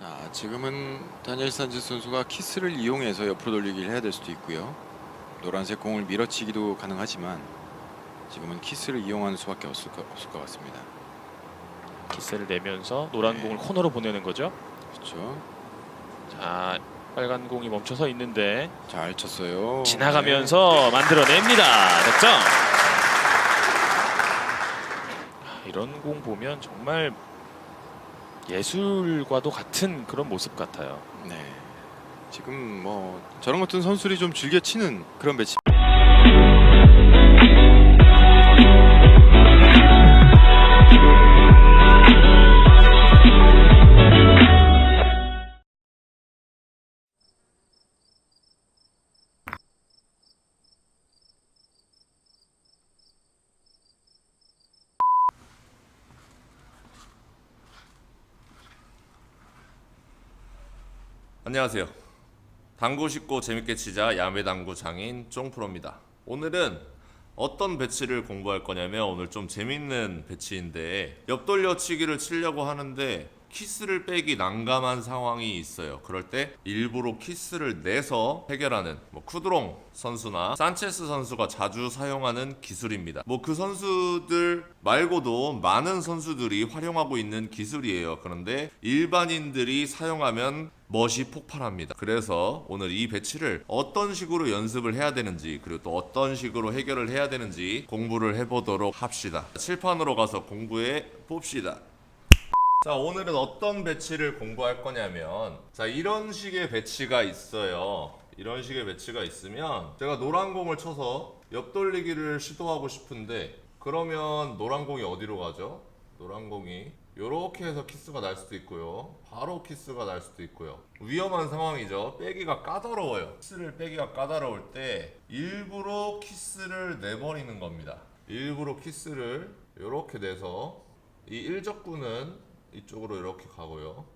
자, 지금은 다니엘 산즈 선수가 키스를 이용해서 옆으로 돌리기를 해야 될 수도 있고요. 노란색 공을 밀어치기도 가능하지만 지금은 키스를 이용하는 수밖에 없을 것, 없을 것 같습니다. 키스를 내면서 노란 네. 공을 코너로 보내는 거죠. 그렇죠. 자, 빨간 공이 멈춰서 있는데 잘 쳤어요. 지나가면서 만들어냅니다. 득점. 아, 이런 공 보면 정말 예술과도 같은 그런 모습 같아요. 네. 네. 지금 뭐 저런 같은 선수들이 좀 즐겨 치는 그런 매치. 안녕하세요. 당구 쉽고 재밌게 치자 야매 당구 장인 쫑프로입니다. 오늘은 어떤 배치를 공부할 거냐면 오늘 좀 재밌는 배치인데 옆돌려 치기를 치려고 하는데 키스를 빼기 난감한 상황이 있어요. 그럴 때 일부러 키스를 내서 해결하는 뭐 쿠드롱 선수나 산체스 선수가 자주 사용하는 기술입니다. 뭐 그 선수들 말고도 많은 선수들이 활용하고 있는 기술이에요. 그런데 일반인들이 사용하면 멋이 폭발합니다. 그래서 오늘 이 배치를 어떤 식으로 연습을 해야 되는지 그리고 또 어떤 식으로 해결을 해야 되는지 공부를 해보도록 합시다. 칠판으로 가서 공부해 봅시다. 자 오늘은 어떤 배치를 공부할 거냐면 자 이런 식의 배치가 있어요 이런 식의 배치가 있으면 제가 노란 공을 쳐서 옆돌리기를 시도하고 싶은데 그러면 노란 공이 어디로 가죠? 노란 공이 이렇게 해서 키스가 날 수도 있고요. 바로 키스가 날 수도 있고요. 위험한 상황이죠. 빼기가 까다로워요. 키스를 빼기가 까다로울 때 일부러 키스를 내버리는 겁니다. 일부러 키스를 이렇게 내서 이 일적구는 이쪽으로 이렇게 가고요.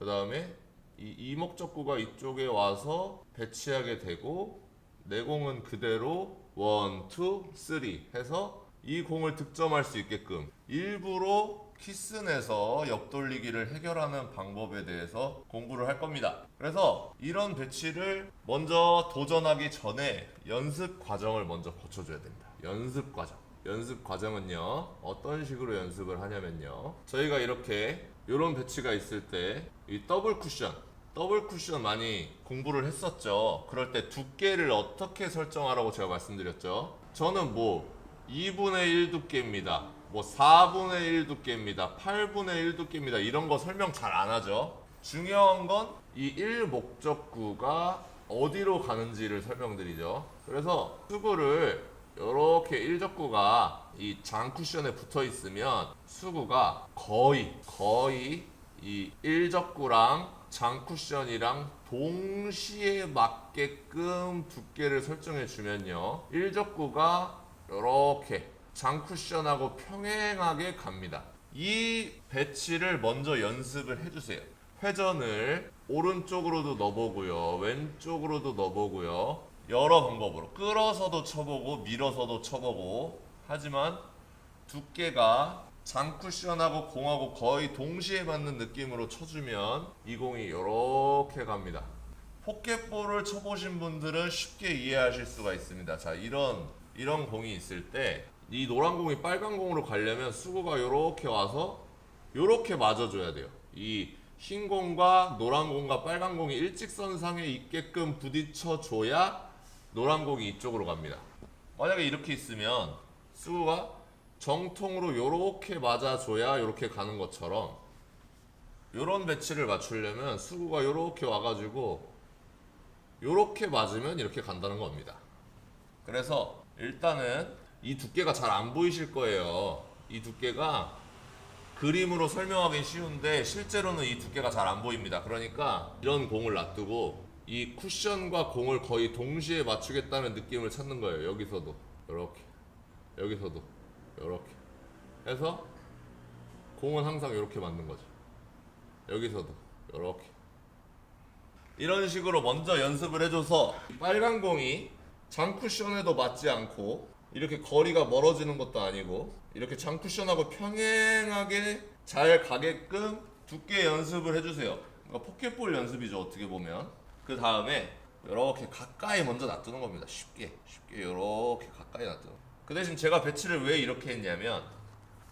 그 다음에 이 이목적구가 이쪽에 와서 배치하게 되고 내공은 그대로 원, 투, 쓰리 해서 이 공을 득점할 수 있게끔 일부러 키스 내서 옆돌리기를 해결하는 방법에 대해서 공부를 할 겁니다. 그래서 이런 배치를 먼저 도전하기 전에 연습 과정을 먼저 거쳐줘야 됩니다. 연습 과정. 연습 과정은요 어떤 식으로 연습을 하냐면요 저희가 이렇게 이런 배치가 있을 때 이 더블 쿠션 더블 쿠션 많이 공부를 했었죠 그럴 때 두께를 어떻게 설정하라고 제가 말씀드렸죠 저는 뭐 2분의 1 두께입니다. 뭐 4분의 1 두께입니다. 8분의 1 두께입니다. 이런 거 설명 잘 안 하죠? 중요한 건 이 1 목적구가 어디로 가는지를 설명드리죠. 그래서 수구를 이렇게 일적구가 이 장 쿠션에 붙어 있으면 수구가 거의 거의 이 일적구랑 장 쿠션이랑 동시에 맞게끔 두께를 설정해 주면요. 일적구가 이렇게 장 쿠션하고 평행하게 갑니다. 이 배치를 먼저 연습을 해주세요. 회전을 오른쪽으로도 넣어보고요, 왼쪽으로도 넣어보고요. 여러 방법으로 끌어서도 쳐보고 밀어서도 쳐보고 하지만 두께가 장 쿠션하고 공하고 거의 동시에 맞는 느낌으로 쳐주면 이 공이 이렇게 갑니다. 포켓볼을 쳐보신 분들은 쉽게 이해하실 수가 있습니다. 자 이런 이런 공이 있을 때 이 노란 공이 빨간 공으로 가려면 수구가 이렇게 와서 이렇게 맞아줘야 돼요. 이 흰 공과 노란 공과 빨간 공이 일직선상에 있게끔 부딪혀줘야 노란 공이 이쪽으로 갑니다. 만약에 이렇게 있으면 수구가 정통으로 이렇게 맞아줘야 이렇게 가는 것처럼 이런 배치를 맞추려면 수구가 이렇게 와가지고 이렇게 맞으면 이렇게 간다는 겁니다. 그래서 일단은 이 두께가 잘 안 보이실 거예요. 이 두께가 그림으로 설명하기 쉬운데 실제로는 이 두께가 잘 안 보입니다. 그러니까 이런 공을 놔두고 이 쿠션과 공을 거의 동시에 맞추겠다는 느낌을 찾는 거예요. 여기서도 이렇게, 여기서도 이렇게 해서 공은 항상 이렇게 맞는 거죠. 여기서도 이렇게 이런 식으로 먼저 연습을 해줘서 빨간 공이 장 쿠션에도 맞지 않고 이렇게 거리가 멀어지는 것도 아니고 이렇게 장 쿠션하고 평행하게 잘 가게끔 두께 연습을 해주세요. 그러니까 포켓볼 연습이죠 어떻게 보면. 그 다음에 이렇게 가까이 먼저 놔두는 겁니다. 쉽게 쉽게 이렇게 가까이 놔두는. 그 대신 제가 배치를 왜 이렇게 했냐면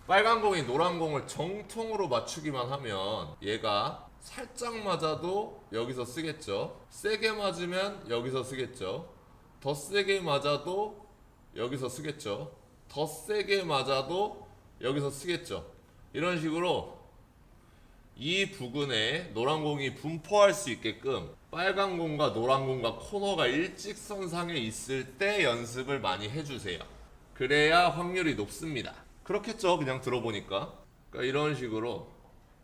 빨간 공이 노란 공을 정통으로 맞추기만 하면 얘가 살짝 맞아도 여기서 쓰겠죠. 세게 맞으면 여기서 쓰겠죠. 더 세게 맞아도 여기서 쓰겠죠. 더 세게 맞아도 여기서 쓰겠죠. 이런 식으로 이 부근에 노란 공이 분포할 수 있게끔 빨간 공과 노란 공과 코너가 일직선상에 있을 때 연습을 많이 해주세요. 그래야 확률이 높습니다. 그렇겠죠. 그냥 들어보니까. 그러니까 이런 식으로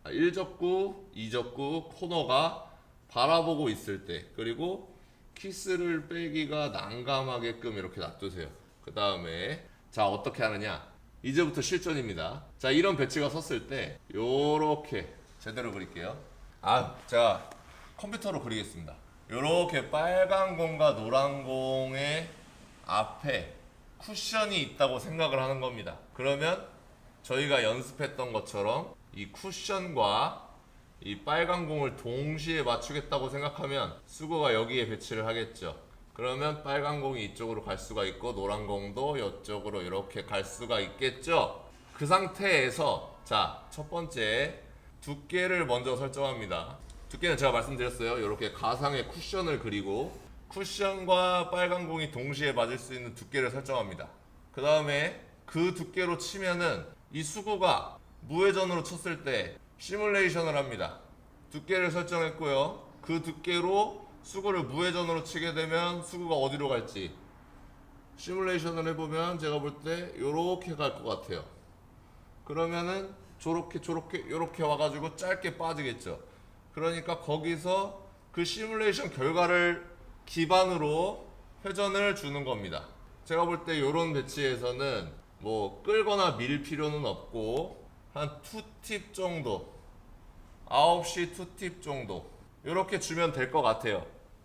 1접구, 2접구 코너가 바라보고 있을 때 그리고 키스를 빼기가 난감하게끔 이렇게 놔두세요. 그 다음에 자 어떻게 하느냐? 이제부터 실전입니다. 자 이런 배치가 섰을 때 요렇게 제대로 그릴게요. 아 제가 컴퓨터로 그리겠습니다. 요렇게 빨간 공과 노란 공의 앞에 쿠션이 있다고 생각을 하는 겁니다. 그러면 저희가 연습했던 것처럼 이 쿠션과 이 빨간 공을 동시에 맞추겠다고 생각하면 수고가 여기에 배치를 하겠죠. 그러면 빨간 공이 이쪽으로 갈 수가 있고 노란 공도 이쪽으로 이렇게 갈 수가 있겠죠. 그 상태에서 자 첫 번째 두께를 먼저 설정합니다. 두께는 제가 말씀드렸어요. 이렇게 가상의 쿠션을 그리고 쿠션과 빨간 공이 동시에 맞을 수 있는 두께를 설정합니다. 그 다음에 그 두께로 치면은 이 수구가 무회전으로 쳤을 때 시뮬레이션을 합니다. 두께를 설정했고요. 그 두께로 수구를 무회전으로 치게 되면 수구가 어디로 갈지 시뮬레이션을 해보면 제가 볼때 요렇게 갈 것 같아요. 그러면은 저렇게 저렇게 요렇게 와가지고 짧게 빠지겠죠. 그러니까 거기서 그 시뮬레이션 결과를 기반으로 회전을 주는 겁니다. 제가 볼때 요런 배치에서는 뭐 끌거나 밀 필요는 없고 한투팁 정도 9시 투팁 정도 이렇게 주면 될 것 같아요.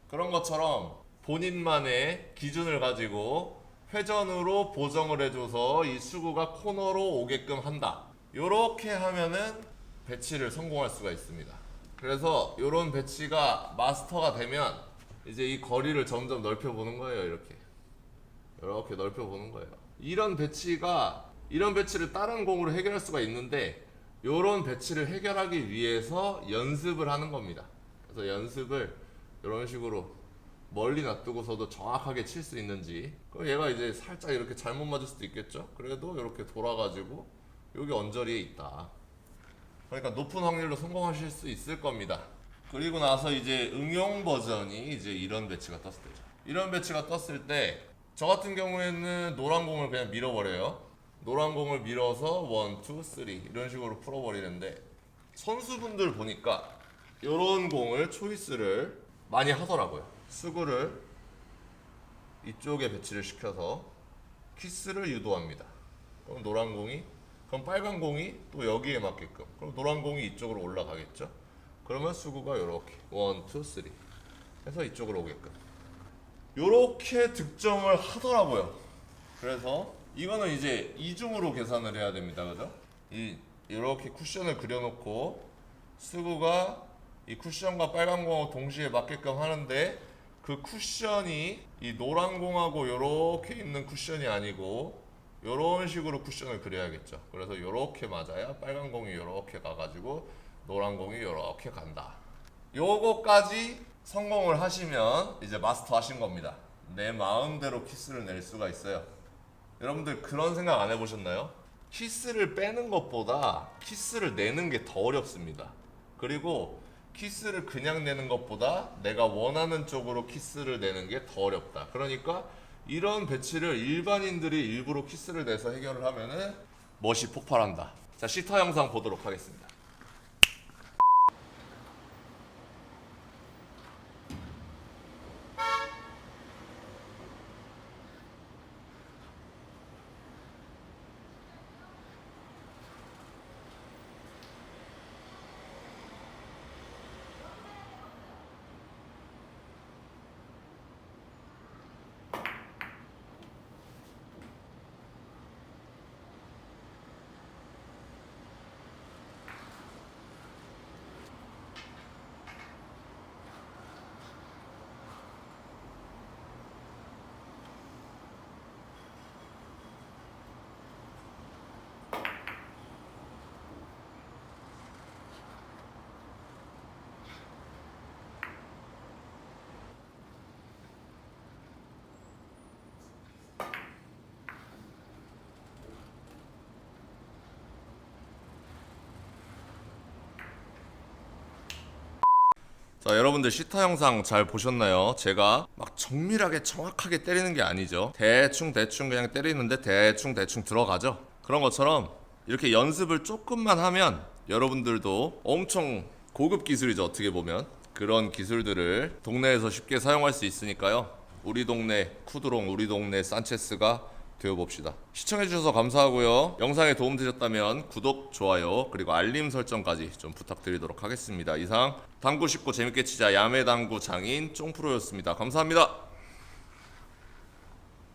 그런 것처럼 본인만의 기준을 가지고 회전으로 보정을 해줘서 이 수구가 코너로 오게끔 한다. 이렇게 하면은 배치를 성공할 수가 있습니다. 그래서 이런 배치가 마스터가 되면 이제 이 거리를 점점 넓혀 보는 거예요. 이렇게 이렇게 넓혀 보는 거예요. 이런 배치가 이런 배치를 다른 공으로 해결할 수가 있는데 이런 배치를 해결하기 위해서 연습을 하는 겁니다. 그래서 연습을 이런 식으로 멀리 놔두고서도 정확하게 칠 수 있는지. 그럼 얘가 이제 살짝 이렇게 잘못 맞을 수도 있겠죠? 그래도 이렇게 돌아가지고 여기 언저리에 있다. 그러니까 높은 확률로 성공하실 수 있을 겁니다. 그리고 나서 이제 응용 버전이 이제 이런 배치가 떴을 때죠. 이런 배치가 떴을 때 저 같은 경우에는 노란 공을 그냥 밀어버려요 노란 공을 밀어서 원, 투, 쓰리 이런 식으로 풀어버리는데 선수분들 보니까 이런 공을 초이스를 많이 하더라고요. 수구를 이쪽에 배치를 시켜서 키스를 유도합니다. 그럼 노란 공이 그럼 빨간 공이 또 여기에 맞게끔 그럼 노란 공이 이쪽으로 올라가겠죠. 그러면 수구가 이렇게 원, 투, 쓰리 해서 이쪽으로 오게끔 이렇게 득점을 하더라고요. 그래서 이거는 이제 이중으로 계산을 해야 됩니다. 그죠? 이 이렇게 쿠션을 그려놓고 수구가 이 쿠션과 빨간 공하고 동시에 맞게끔 하는데 그 쿠션이 이 노란 공하고 이렇게 있는 쿠션이 아니고 이런 식으로 쿠션을 그려야겠죠. 그래서 이렇게 맞아야 빨간 공이 이렇게 가가지고 노란 공이 이렇게 간다. 요거까지 성공을 하시면 이제 마스터 하신 겁니다. 내 마음대로 키스를 낼 수가 있어요. 여러분들 그런 생각 안 해보셨나요? 키스를 빼는 것보다 키스를 내는 게 더 어렵습니다. 그리고 키스를 그냥 내는 것보다 내가 원하는 쪽으로 키스를 내는 게 더 어렵다. 그러니까 이런 배치를 일반인들이 일부러 키스를 내서 해결을 하면은 멋이 폭발한다. 자, 시터 영상 보도록 하겠습니다. 자 여러분들 시타 영상 잘 보셨나요? 제가 막 정밀하게 정확하게 때리는 게 아니죠. 대충 대충 그냥 때리는데 대충 대충 들어가죠. 그런 것처럼 이렇게 연습을 조금만 하면 여러분들도 엄청 고급 기술이죠 어떻게 보면. 그런 기술들을 동네에서 쉽게 사용할 수 있으니까요. 우리 동네 쿠드롱 우리 동네 산체스가 되어봅시다. 시청해주셔서 감사하고요. 영상에 도움되셨다면 구독, 좋아요 그리고 알림 설정까지 좀 부탁드리도록 하겠습니다. 이상 당구 쉽고 재밌게 치자 야매당구 장인 쫑프로였습니다. 감사합니다